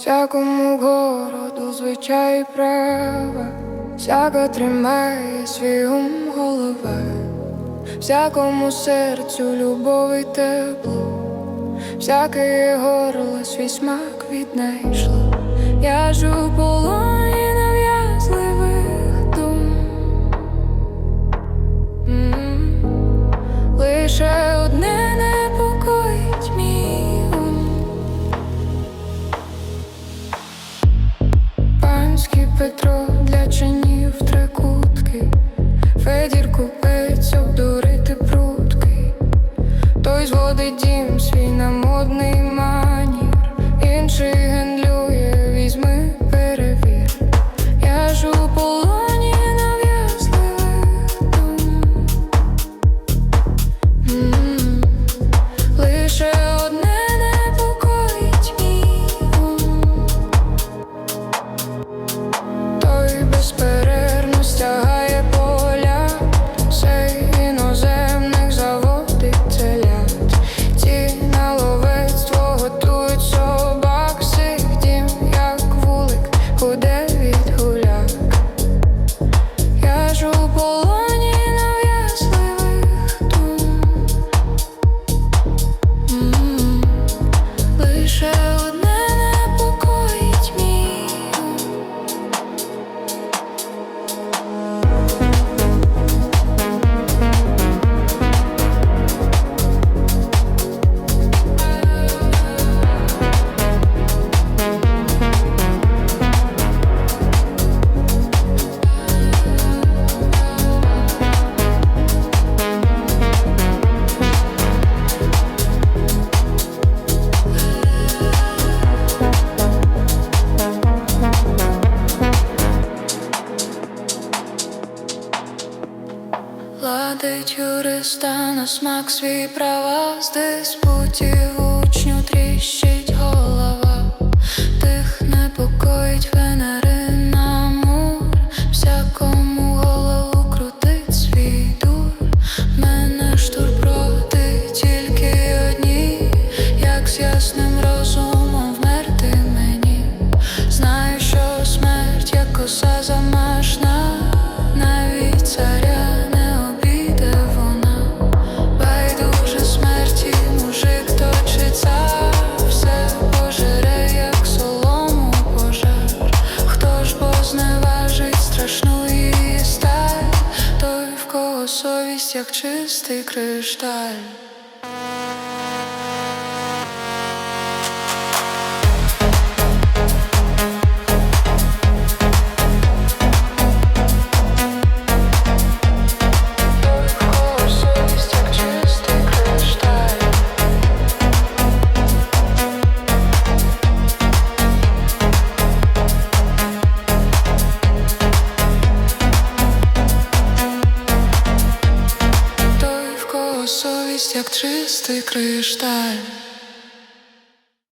всякому городу звичай права, всяка тримає свій ум голова, всякому серцю любов і тепло, всяке горло свій смак віднайшло. Я ж у полон. Петро для чинів три кутки, Федір купець Радить юриста на смак свій права з диспутів учню тріщить голова, тих непокоїть вене. совість, як чистий кришталь. як чистий кришталь.